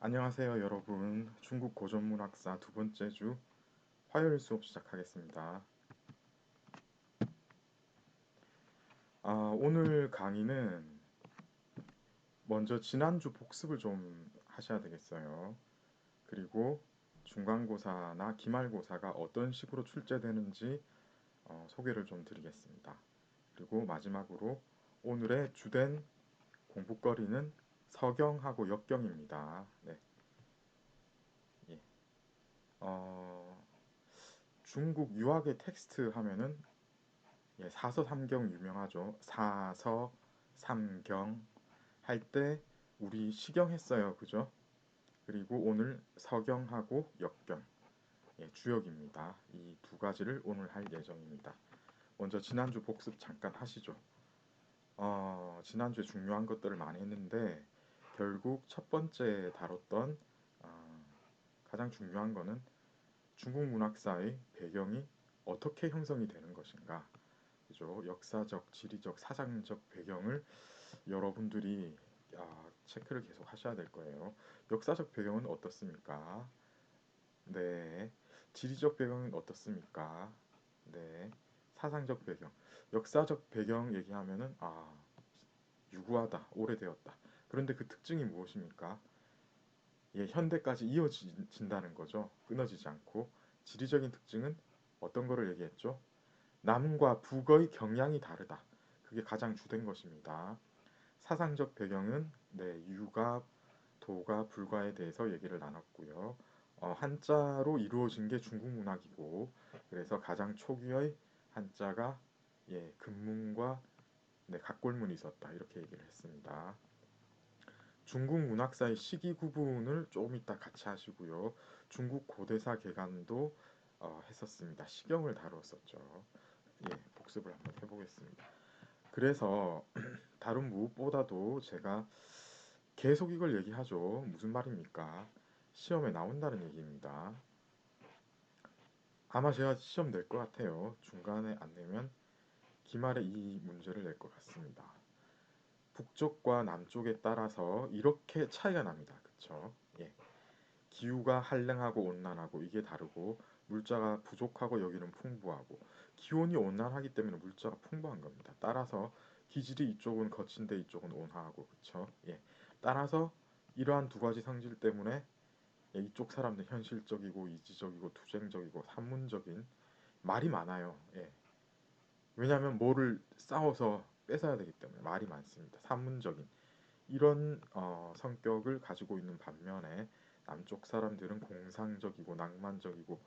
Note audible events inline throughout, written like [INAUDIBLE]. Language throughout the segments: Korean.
안녕하세요, 여러분. 중국 고전문학사 두 번째 주 화요일 수업 시작하겠습니다. 아, 오늘 강의는 먼저 지난주 복습을 좀 하셔야 되겠어요. 그리고 중간고사나 기말고사가 어떤 식으로 출제되는지 어, 소개를 좀 드리겠습니다. 그리고 마지막으로 오늘의 주된 공부거리는 서경하고 역경입니다. 네. 예. 어, 중국 유학의 텍스트 하면은 예, 사서 삼경 유명하죠. 사서 삼경 할 때 우리 시경 했어요. 그죠? 그리고 오늘 서경하고 역경 예, 주역입니다. 이 두 가지를 오늘 할 예정입니다. 먼저 지난주 복습 잠깐 하시죠. 어, 지난주에 중요한 것들을 많이 했는데 결국 첫 번째 다뤘던 어, 가장 중요한 거는 중국 문학사의 배경이 어떻게 형성이 되는 것인가, 그죠? 역사적, 지리적, 사상적 배경을 여러분들이 아, 체크를 계속 하셔야 될 거예요. 역사적 배경은 어떻습니까? 네. 지리적 배경은 어떻습니까? 네. 사상적 배경, 역사적 배경 얘기하면은 아, 유구하다, 오래되었다. 그런데 그 특징이 무엇입니까? 예, 현대까지 이어진다는 거죠. 끊어지지 않고. 지리적인 특징은 어떤 거를 얘기했죠? 남과 북의 경향이 다르다. 그게 가장 주된 것입니다. 사상적 배경은 네, 유가, 도가, 불가에 대해서 얘기를 나눴고요. 어, 한자로 이루어진 게 중국 문학이고 그래서 가장 초기의 한자가 예, 금문과 네, 각골문이 있었다. 이렇게 얘기를 했습니다. 중국 문학사의 시기 구분을 조금 이따 같이 하시고요. 중국 고대사 개간도 어, 했었습니다. 시경을 다뤘었죠. 예, 복습을 한번 해보겠습니다. 그래서 [CLEARS THROAT] 다른 무엇보다도 제가 계속 이걸 얘기하죠. 무슨 말입니까? 시험에 나온다는 얘기입니다. 아마 제가 시험 낼 것 같아요. 중간에 안 내면 기말에 이 문제를 낼 것 같습니다. 북쪽과 남쪽에 따라서 이렇게 차이가 납니다. 그쵸? 예. 기후가 한랭하고 온난하고 이게 다르고 물자가 부족하고 여기는 풍부하고 기온이 온난하기 때문에 물자가 풍부한 겁니다. 따라서 기질이 이쪽은 거친데 이쪽은 온화하고 그쵸? 예. 따라서 이러한 두 가지 성질 때문에 예, 이쪽 사람들 현실적이고 이지적이고 투쟁적이고 산문적인 말이 많아요. 예. 왜냐하면 뭐를 싸워서 뺏어야 되기 때문에 말이 많습니다. 산문적인 이런 어, 성격을 가지고 있는 반면에 남쪽 사람들은 공상적이고 낭만적이고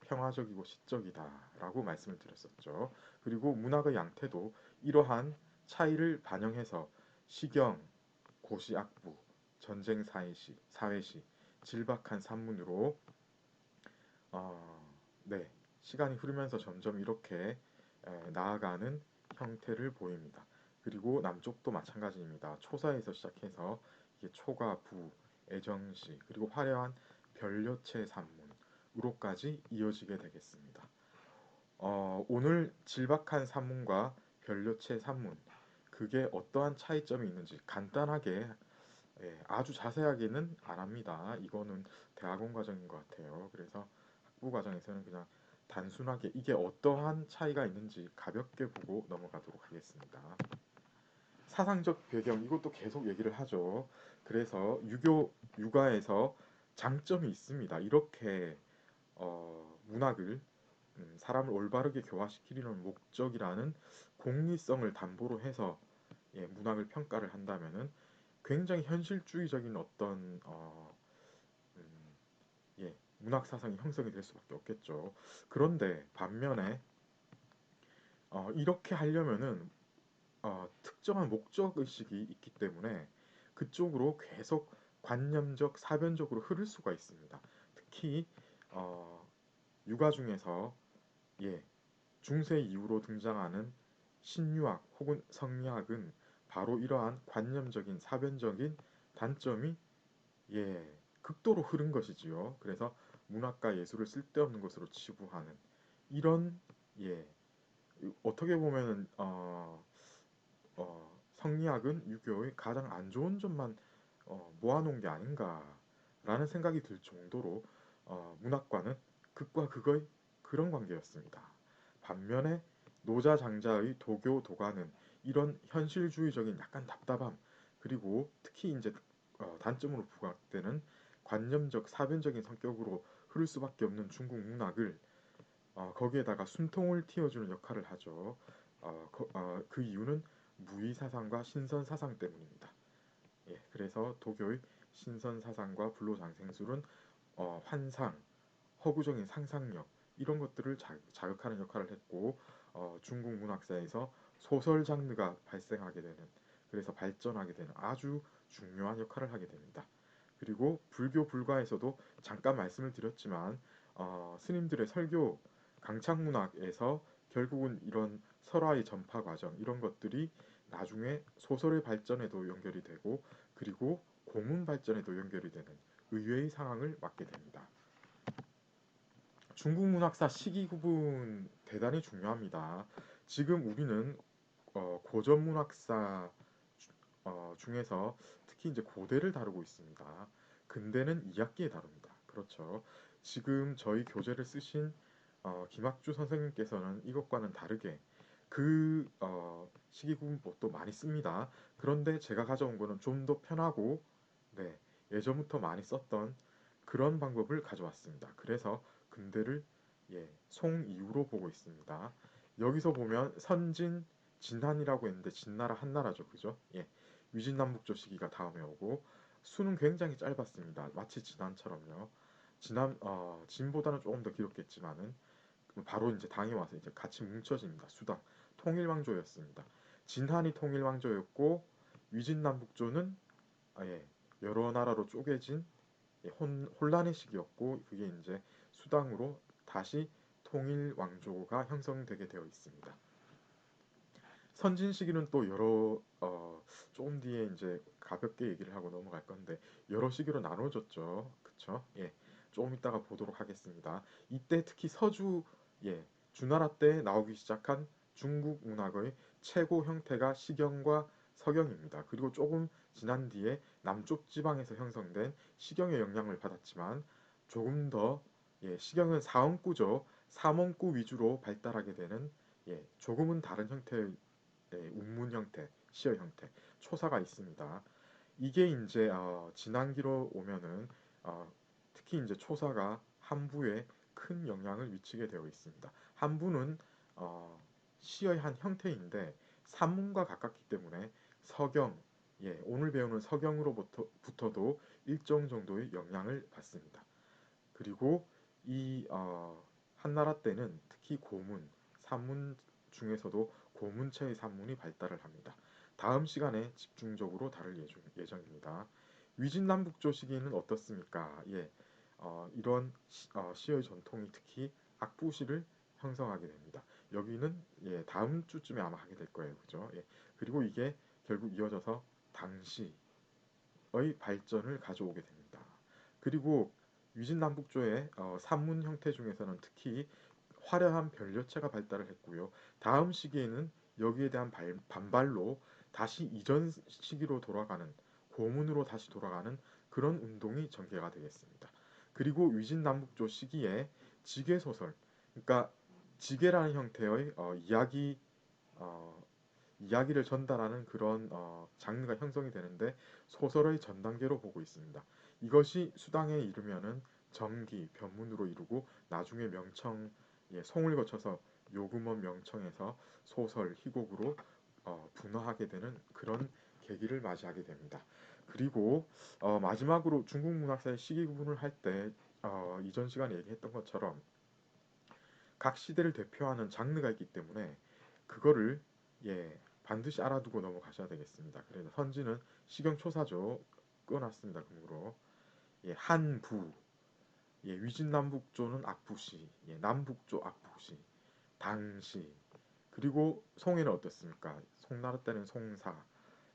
평화적이고 시적이다라고 말씀을 드렸었죠. 그리고 문학의 양태도 이러한 차이를 반영해서 시경, 고시 악부, 전쟁 사회시, 사회시, 질박한 산문으로 어, 네 시간이 흐르면서 점점 이렇게 에, 나아가는 형태를 보입니다. 그리고 남쪽도 마찬가지입니다. 초사에서 시작해서 이게 초가, 부, 애정시 그리고 화려한 별여체 산문으로까지 이어지게 되겠습니다. 어, 오늘 질박한 산문과 별여체 산문 그게 어떠한 차이점이 있는지 간단하게 예, 아주 자세하게는 안 합니다. 이거는 대학원 과정인 것 같아요. 그래서 학부 과정에서는 그냥 단순하게 이게 어떠한 차이가 있는지 가볍게 보고 넘어가도록 하겠습니다. 사상적 배경 이것도 계속 얘기를 하죠. 그래서 유교 육아에서 장점이 있습니다. 이렇게 어, 문학을 음, 사람을 올바르게 교화시키려는 목적이라는 공리성을 담보로 해서 예, 문학을 평가를 한다면은 굉장히 현실주의적인 어떤 어, 음, 예, 문학 사상이 형성이 될 수밖에 없겠죠. 그런데 반면에 어, 이렇게 하려면은 어, 특정한 목적 의식이 있기 때문에 그쪽으로 계속 관념적, 사변적으로 흐를 수가 있습니다. 특히 어, 육아 중에서 예, 중세 이후로 등장하는 신유학 혹은 성리학은 바로 이러한 관념적인 사변적인 단점이 예, 극도로 흐른 것이지요. 그래서 문학과 예술을 쓸데없는 것으로 치부하는 이런 예 어떻게 보면은 어, 어, 성리학은 유교의 가장 안 좋은 점만 어, 모아놓은 게 아닌가 라는 생각이 들 정도로 어, 문학과는 극과 극의 그런 관계였습니다. 반면에 노자 장자의 도교 도가는 이런 현실주의적인 약간 답답함 그리고 특히 이제 어, 단점으로 부각되는 관념적 사변적인 성격으로 흐를 수밖에 없는 중국 문학을 어, 거기에다가 숨통을 틔워주는 역할을 하죠. 어, 거, 어, 그 이유는 무의 사상과 신선 사상 때문입니다. 예, 그래서 도교의 신선 사상과 불로장생술은 어, 환상, 허구적인 상상력 이런 것들을 자, 극하는 역할을 했고 어, 중국 문학사에서 소설 장르가 발생하게 되는 그래서 발전하게 되는 아주 중요한 역할을 하게 됩니다. 그리고 불교 불가에서도 잠깐 말씀을 드렸지만 어, 스님들의 설교 강착문학에서 결국은 이런 설화의 전파 과정 이런 것들이 나중에 소설의 발전에도 연결이 되고 그리고 고문 발전에도 연결이 되는 의외의 상황을 맞게 됩니다. 중국 문학사 시기 구분 대단히 중요합니다. 지금 우리는 어, 고전 문학사 어, 중에서 특히 이제 고대를 다루고 있습니다. 근대는 2학기에 다룹니다. 그렇죠. 지금 저희 교재를 쓰신 어, 김학주 선생님께서는 이것과는 다르게 그 어, 시기구분법도 많이 씁니다. 그런데 제가 가져온 거는 좀 더 편하고 네, 예전부터 많이 썼던 그런 방법을 가져왔습니다. 그래서 근대를 예, 송 이후로 보고 있습니다. 여기서 보면 선진, 진한이라고 했는데 진나라 한나라죠. 그죠? 예. 위진남북조 시기가 다음에 오고 수는 굉장히 짧았습니다. 마치 진한처럼요. 진한 어, 진보다는 조금 더 길었겠지만은 바로 이제 당에 와서 이제 같이 뭉쳐집니다. 수당 통일왕조였습니다. 진한이 통일왕조였고 위진남북조는 아예 여러 나라로 쪼개진 예, 혼, 혼란의 시기였고 그게 이제 수당으로 다시 통일왕조가 형성되게 되어 있습니다. 선진 시기는 또 여러 어, 조금 뒤에 이제 가볍게 얘기를 하고 넘어갈 건데 여러 시기로 나눠졌죠. 그쵸? 예. 조금 이따가 보도록 하겠습니다. 이때 특히 서주 예, 주나라 때 나오기 시작한 중국 문학의 최고 형태가 시경과 서경입니다. 그리고 조금 지난 뒤에 남쪽 지방에서 형성된 시경의 영향을 받았지만 조금 더 예, 시경은 사원구죠. 삼원구 위주로 발달하게 되는 예, 조금은 다른 형태의 예, 운문 형태, 시어 형태, 초사가 있습니다. 이게 이제 어, 지난기로 오면은 어, 특히 이제 초사가 한부에 큰 영향을 미치게 되어 있습니다. 한부는 어, 시의 한 형태인데 산문과 가깝기 때문에 서경, 예, 오늘 배우는 서경으로부터도 일정 정도의 영향을 받습니다. 그리고 이 어, 한나라 때는 특히 고문, 산문 중에서도 고문체의 산문이 발달을 합니다. 다음 시간에 집중적으로 다룰 예정, 입니다 위진남북조 시기는 어떻습니까? 예, 어, 이런 시, 어, 시의 전통이 특히 악부시를 형성하게 됩니다. 여기는 예, 다음 주쯤에 아마 하게 될 거예요. 그죠? 예, 그리고 이게 결국 이어져서 당시의 발전을 가져오게 됩니다. 그리고 위진남북조의 어, 산문 형태 중에서는 특히 화려한 변려체가 발달을 했고요. 다음 시기에는 여기에 대한 발, 반발로 다시 이전 시기로 돌아가는 고문으로 다시 돌아가는 그런 운동이 전개가 되겠습니다. 그리고 위진남북조 시기에 지계소설, 그러니까 지계라는 형태의 어, 이야기 어, 이야기를 전달하는 그런 어, 장르가 형성이 되는데 소설의 전 단계로 보고 있습니다. 이것이 수당에 이르면은 정기, 변문으로 이루고 나중에 명청, 예, 송을 거쳐서 요금원 명청에서 소설, 희곡으로 어, 분화하게 되는 그런 계기를 맞이하게 됩니다. 그리고 어, 마지막으로 중국 문학사의 시기 구분을 할때 어, 이전 시간에 얘기했던 것처럼 각 시대를 대표하는 장르가 있기 때문에 그거를 예, 반드시 알아두고 넘어가셔야 되겠습니다. 그래서 선지는 시경초사죠. 끊어놨습니다. 금으로 예, 한부 예, 위진남북조는 악부시 예, 남북조 악부시 당시 그리고 송에는 어떻습니까? 송나라 때는 송사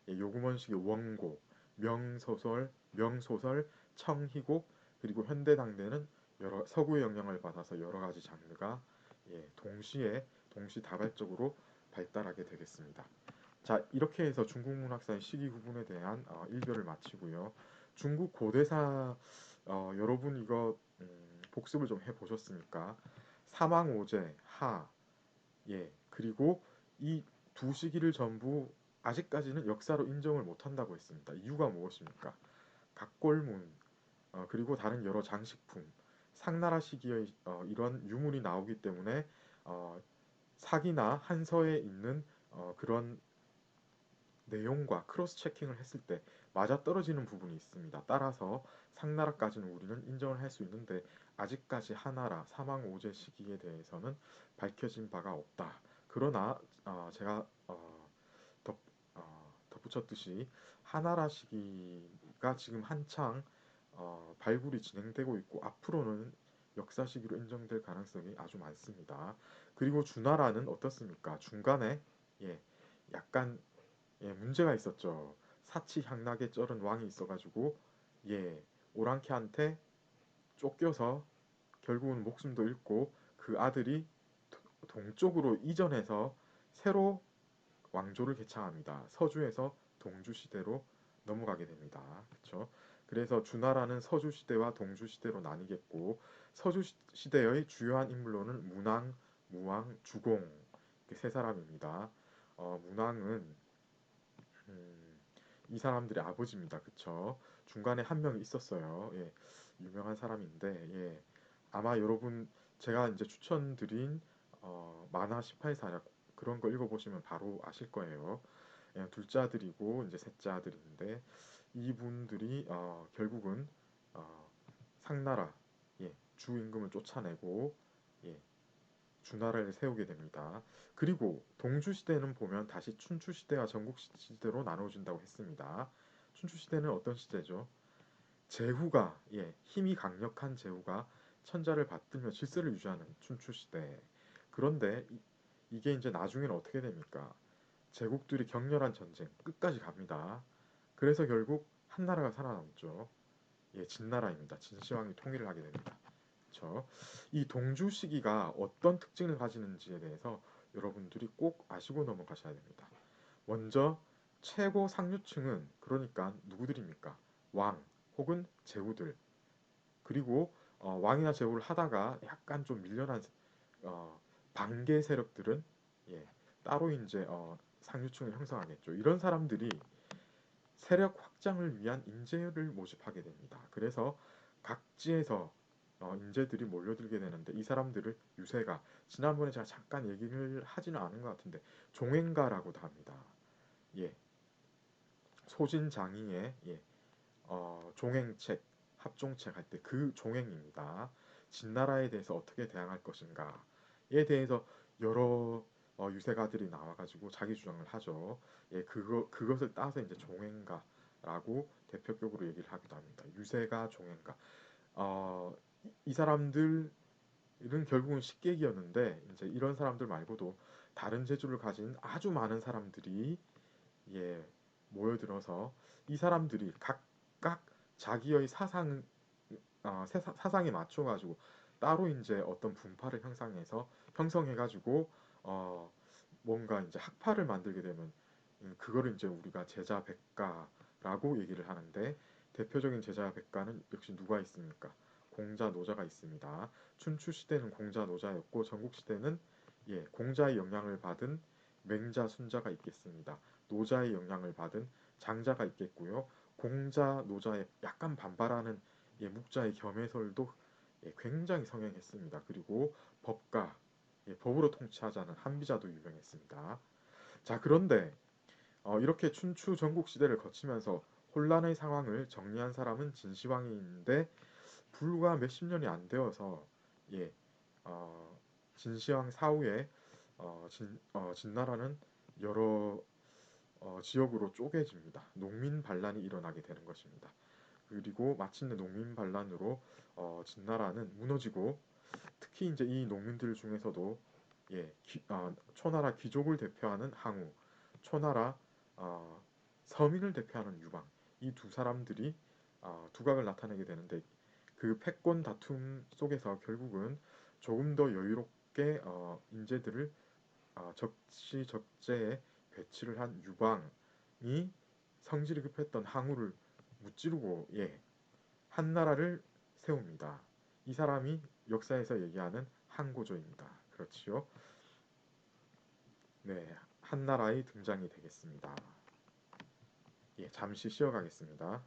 예, 요금원식의 원고 명소설 명소설 청희곡 그리고 현대 당대는 여러 서구의 영향을 받아서 여러 가지 장르가 예, 동시에 동시다발적으로 발달하게 되겠습니다. 자 이렇게 해서 중국 문학사의 시기 구분에 대한 어, 일별을 마치고요. 중국 고대사 어, 여러분 이거 음, 복습을 좀 해보셨습니까? 사망오제, 하, 예, 그리고 이 두 시기를 전부 아직까지는 역사로 인정을 못한다고 했습니다. 이유가 무엇입니까? 각골문, 어, 그리고 다른 여러 장식품, 상나라 시기의 어, 이런 유물이 나오기 때문에 어, 사기나 한서에 있는 어, 그런 내용과 크로스 체킹을 했을 때 맞아떨어지는 부분이 있습니다. 따라서 상나라까지는 우리는 인정을 할 수 있는데 아직까지 하나라 사망 오제 시기에 대해서는 밝혀진 바가 없다. 그러나 어, 제가 어, 덧, 어, 덧붙였듯이 하나라 시기가 지금 한창 어, 발굴이 진행되고 있고 앞으로는 역사 시기로 인정될 가능성이 아주 많습니다. 그리고 주나라는 어떻습니까? 중간에 예, 약간 예, 문제가 있었죠. 사치 향락에 쩔은 왕이 있어가지고 예, 오랑캐한테 쫓겨서 결국은 목숨도 잃고 그 아들이 동쪽으로 이전해서 새로 왕조를 개창합니다. 서주에서 동주 시대로 넘어가게 됩니다. 그렇죠? 그래서 주나라는 서주 시대와 동주 시대로 나뉘겠고 서주 시대의 주요한 인물로는 문왕, 무왕, 주공 세 사람입니다. 어, 문왕은 음, 이 사람들의 아버지입니다. 그쵸? 중간에 한 명이 있었어요. 예, 유명한 사람인데, 예, 아마 여러분 제가 이제 추천드린 어, 만화 18사략 그런 거 읽어보시면 바로 아실 거예요. 예, 둘째 아들이고 이제 셋째 아들인데 이분들이 어, 결국은 어, 상나라 예, 주 임금을 쫓아내고 예, 주나라를 세우게 됩니다. 그리고 동주 시대는 보면 다시 춘추 시대와 전국 시대로 나눠진다고 했습니다. 춘추 시대는 어떤 시대죠? 제후가 예, 힘이 강력한 제후가 천자를 받들며 질서를 유지하는 춘추 시대. 그런데 이, 게 이제 나중에는 어떻게 됩니까? 제국들이 격렬한 전쟁 끝까지 갑니다. 그래서 결국 한 나라가 살아남죠. 예, 진나라입니다. 진시황이 통일을 하게 됩니다. 그렇죠? 이 동주 시기가 어떤 특징을 가지는지에 대해서 여러분들이 꼭 아시고 넘어가셔야 됩니다. 먼저 최고 상류층은 그러니까 누구들입니까? 왕 혹은 제후들 그리고 어, 왕이나 제후를 하다가 약간 좀 밀려난 어, 반개 세력들은 예, 따로 이제 어, 상류층을 형성하겠죠. 이런 사람들이 세력 확장을 위한 인재를 모집하게 됩니다. 그래서 각지에서 어, 인재들이 몰려들게 되는데 이 사람들을 유세가 지난번에 제가 잠깐 얘기를 하지는 않은 것 같은데 종행가라고도 합니다. 예, 소진장이의 예, 어, 종행책, 합종책 할 때 그 종행입니다. 진나라에 대해서 어떻게 대항할 것인가에 대해서 여러 어, 유세가들이 나와가지고 자기 주장을 하죠. 예, 그거 그것을 따서 이제 종행가라고 대표격으로 얘기를 하기도 합니다. 유세가 종행가. 어, 이 사람들은 결국은 식객이었는데 이제 이런 사람들 말고도 다른 재주를 가진 아주 많은 사람들이 예 모여들어서 이 사람들이 각각 자기의 사상 어, 사상에 맞춰 가지고 따로 이제 어떤 분파를 형성해서 형성해 가지고 어 뭔가 이제 학파를 만들게 되면 음, 그거를 이제 우리가 제자 백가라고 얘기를 하는데 대표적인 제자 백가는 역시 누가 있습니까? 공자 노자가 있습니다. 춘추 시대는 공자 노자였고 전국 시대는 예, 공자의 영향을 받은 맹자 순자가 있겠습니다. 노자의 영향을 받은 장자가 있겠고요. 공자 노자에 약간 반발하는 예, 묵자의 겸해설도 예, 굉장히 성행했습니다. 그리고 법가 예, 법으로 통치하자는 한비자도 유명했습니다. 자 그런데 어, 이렇게 춘추 전국 시대를 거치면서 혼란의 상황을 정리한 사람은 진시황인데 불과 몇십 년이 안 되어서 예, 어, 진시황 사후에 어, 진, 어, 진나라는 여러 어, 지역으로 쪼개집니다. 농민 반란이 일어나게 되는 것입니다. 그리고 마침내 농민 반란으로 어, 진나라는 무너지고 특히 이제 이 농민들 중에서도 예, 기, 어, 초나라 귀족을 대표하는 항우, 초나라 어, 서민을 대표하는 유방 이 두 사람들이 어, 두각을 나타내게 되는데 그 패권 다툼 속에서 결국은 조금 더 여유롭게 어, 인재들을 어, 적시적재에 배치를 한 유방이 성질이 급했던 항우를 무찌르고 예, 한 나라를 세웁니다. 이 사람이 역사에서 얘기하는 한고조입니다. 그렇지요? 네, 한나라의 등장이 되겠습니다. 예, 잠시 쉬어가겠습니다.